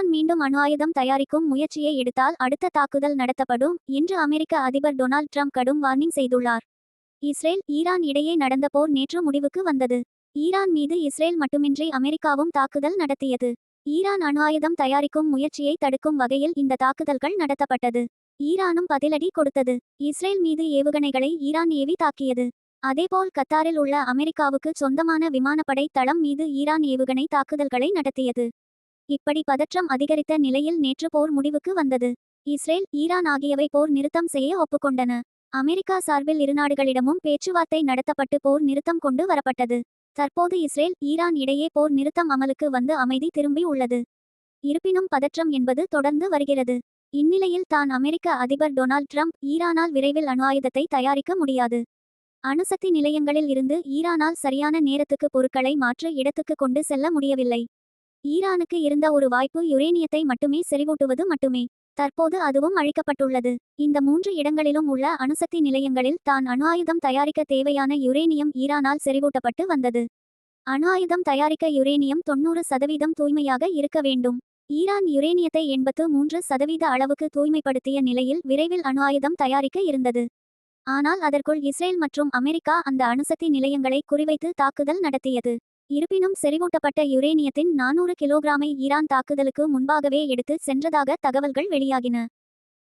Iran மீண்டும் அணு ஆயுதம் தயாரிக்கும் முயற்சியை எடுத்தால் அடுத்த தாக்குதல் நடத்தப்படும் என்று அமெரிக்க அதிபர் டொனால்ட் ட்ரம்ப் கடும் வார்னிங் செய்துள்ளார். இஸ்ரேல் ஈரான் இடையே நடந்த போர் நேற்று முடிவுக்கு வந்தது. ஈரான் மீது இஸ்ரேல் மட்டுமின்றி அமெரிக்காவும் தாக்குதல் நடத்தியது. ஈரான் அணு ஆயுதம் தயாரிக்கும் முயற்சியை தடுக்கும் வகையில் இந்த தாக்குதல்கள் நடத்தப்பட்டது. ஈரானும் பதிலடி கொடுத்தது. இஸ்ரேல் மீது ஏவுகணைகளை ஈரான் ஏவி தாக்கியது. அதேபோல் கத்தாரில் உள்ள அமெரிக்காவுக்கு சொந்தமான விமானப்படை தளம் மீது ஈரான் ஏவுகணை தாக்குதல்களை நடத்தியது. இப்படி பதற்றம் அதிகரித்த நிலையில் நேற்று போர் முடிவுக்கு வந்தது. இஸ்ரேல் ஈரான் ஆகியவை போர் நிறுத்தம் செய்ய ஒப்புக்கொண்டன. அமெரிக்கா சார்பில் இரு நாடுகளிடமும் பேச்சுவார்த்தை நடத்தப்பட்டு போர் நிறுத்தம் கொண்டு வரப்பட்டது. தற்போது இஸ்ரேல் ஈரான் இடையே போர் நிறுத்தம் அமலுக்கு வந்து அமைதி திரும்பி உள்ளது. இருப்பினும் பதற்றம் என்பது தொடர்ந்து வருகிறது. இந்நிலையில் தான் அமெரிக்க அதிபர் டொனால்ட் ட்ரம்ப் ஈரானால் விரைவில் அணு ஆயுதத்தை தயாரிக்க முடியாது. அணுசக்தி நிலையங்களில் இருந்து ஈரானால் சரியான நேரத்துக்கு பொருட்களை மாற்று இடத்துக்கு கொண்டு செல்ல முடியவில்லை. ஈரானுக்கு இருந்த ஒரு வாய்ப்பு யுரேனியத்தை மட்டுமே செறிவூட்டுவது மட்டுமே. தற்போது அதுவும் அழிக்கப்பட்டுள்ளது. இந்த மூன்று இடங்களிலும் உள்ள அணுசக்தி நிலையங்களில் தான் அணு ஆயுதம் தயாரிக்க தேவையான யுரேனியம் ஈரானால் செறிவூட்டப்பட்டு வந்தது. அணு ஆயுதம் தயாரிக்க யுரேனியம் தொண்ணூறு சதவீதம் தூய்மையாக இருக்க வேண்டும். ஈரான் யுரேனியத்தை எண்பத்து மூன்று சதவீத அளவுக்கு தூய்மைப்படுத்திய நிலையில் விரைவில் அணு ஆயுதம் தயாரிக்க இருந்தது. ஆனால் அதற்குள் இஸ்ரேல் மற்றும் அமெரிக்கா அந்த அணுசக்தி நிலையங்களை குறிவைத்து தாக்குதல் நடத்தியது. இருப்பினும் செறிவூட்டப்பட்ட யுரேனியத்தின் நானூறு கிலோகிராமை ஈரான் தாக்குதலுக்கு முன்பாகவே எடுத்து சென்றதாக தகவல்கள் வெளியாகின.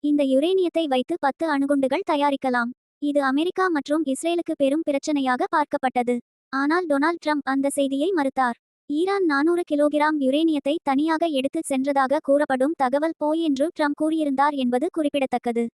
இந்த யுரேனியத்தை வைத்து பத்து அணுகுண்டுகள் தயாரிக்கலாம். இது அமெரிக்கா மற்றும் இஸ்ரேலுக்கு பெரும் பிரச்சனையாக பார்க்கப்பட்டது. ஆனால் டொனால்ட் ட்ரம்ப் அந்த செய்தியை மறுத்தார். ஈரான் நானூறு கிலோகிராம் யுரேனியத்தை தனியாக எடுத்து சென்றதாக கூறப்படும் தகவல் போய் என்று ட்ரம்ப் கூறியிருந்தார் என்பது குறிப்பிடத்தக்கது.